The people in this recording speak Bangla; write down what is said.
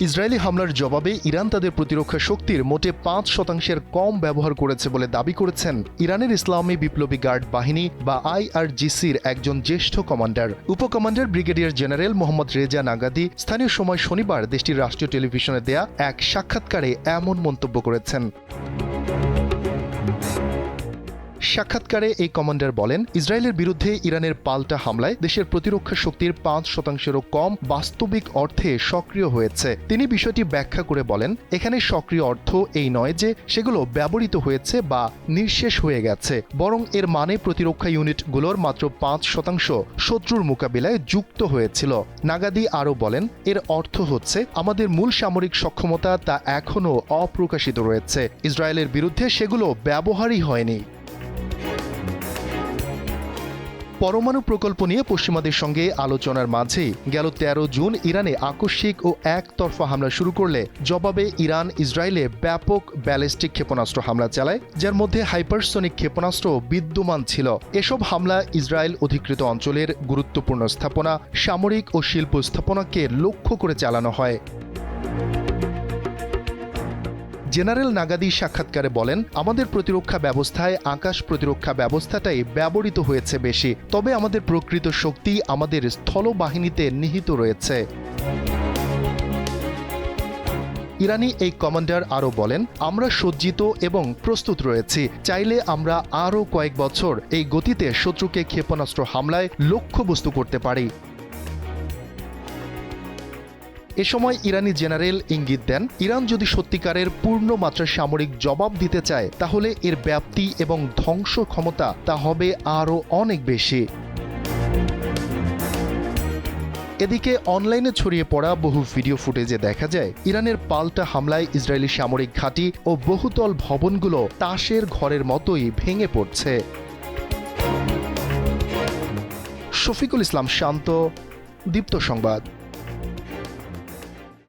ইসরায়েলি হামলার জবাবে ইরান তাদের প্রতিরক্ষা শক্তির মোটে পাঁচ শতাংশের কম ব্যবহার করেছে বলে দাবি করেছেন ইরানের ইসলামী বিপ্লবী গার্ড বাহিনী বা আইআরজিসির একজন জ্যেষ্ঠ commander. উপকমান্ডার brigadier general Mohammad Reza Naqdi স্থানীয় সময় শনিবার দেশটির রাষ্ট্রীয় টেলিভিশনে দেয়া এক সাক্ষাৎকারে এমন মন্তব্য করেছেন। সাক্ষাৎকারে এই কমান্ডার বলেন, ইসরায়েলের বিরুদ্ধে ইরানের পাল্টা হামলায় দেশের প্রতিরক্ষা শক্তির পাঁচ শতাংশেরও কম বাস্তবিক অর্থে সক্রিয় হয়েছে। তিনি বিষয়টি ব্যাখ্যা করে বলেন, এখানে সক্রিয় অর্থ এই নয় যে সেগুলো ব্যবহৃত হয়েছে বা নিঃশেষ হয়ে গেছে, বরং এর মানে প্রতিরক্ষা ইউনিটগুলোর মাত্র পাঁচ শতাংশ শত্রুর মোকাবিলায় যুক্ত হয়েছিল। নাগাদি আরও বলেন, এর অর্থ হচ্ছে, আমাদের মূল সামরিক সক্ষমতা তা এখনও অপ্রকাশিত রয়েছে। ইসরায়েলের বিরুদ্ধে সেগুলো ব্যবহারই হয়নি। পরমাণু প্রকল্প নিয়ে পশ্চিমাদের সঙ্গে আলোচনার মাঝেই গেল তেরো জুন ইরানে আকস্মিক ও একতরফা হামলা শুরু করলে জবাবে ইরান, ইসরায়েলে ব্যাপক ব্যালিস্টিক ক্ষেপণাস্ত্র হামলা চালায়, যার মধ্যে হাইপারসনিক ক্ষেপণাস্ত্র বিদ্যমান ছিল। এসব হামলা ইসরায়েল অধিকৃত অঞ্চলের গুরুত্বপূর্ণ স্থাপনা, সামরিক ও শিল্প স্থাপনাকে লক্ষ্য করে চালানো হয়। জেনারেল নাগাদি সাক্ষাৎকারে বলেন, আমাদের প্রতিরক্ষা ব্যবস্থায় আকাশ প্রতিরক্ষা ব্যবস্থাটাই ব্যবহৃত হয়েছে বেশি, তবে আমাদের প্রকৃত শক্তি আমাদের স্থলবাহিনীতে নিহিত রয়েছে। ইরানি এই কমান্ডার আরও বলেন, আমরা সজ্জিত এবং প্রস্তুত রয়েছি, চাইলে আমরা আরও কয়েক বছর এই গতিতে শত্রুকে ক্ষেপণাস্ত্র হামলায় লক্ষ্যবস্তু করতে পারি। এ সময় ইরানি জেনারেল ইঙ্গিত দেন, ইরান যদি সত্যিকারের পূর্ণ মাত্রার সামরিক জবাব দিতে চায়, তাহলে এর ব্যাপ্তি এবং ধ্বংস ক্ষমতা তা হবে আরও অনেক বেশি। এদিকে অনলাইনে ছড়িয়ে পড়া বহু ভিডিও ফুটেজে দেখা যায়, ইরানের পাল্টা হামলায় ইসরায়েলি সামরিক ঘাঁটি ও বহুতল ভবনগুলো তাসের ঘরের মতোই ভেঙে পড়ছে। শফিকুল ইসলাম শান্ত, দীপ্ত সংবাদ।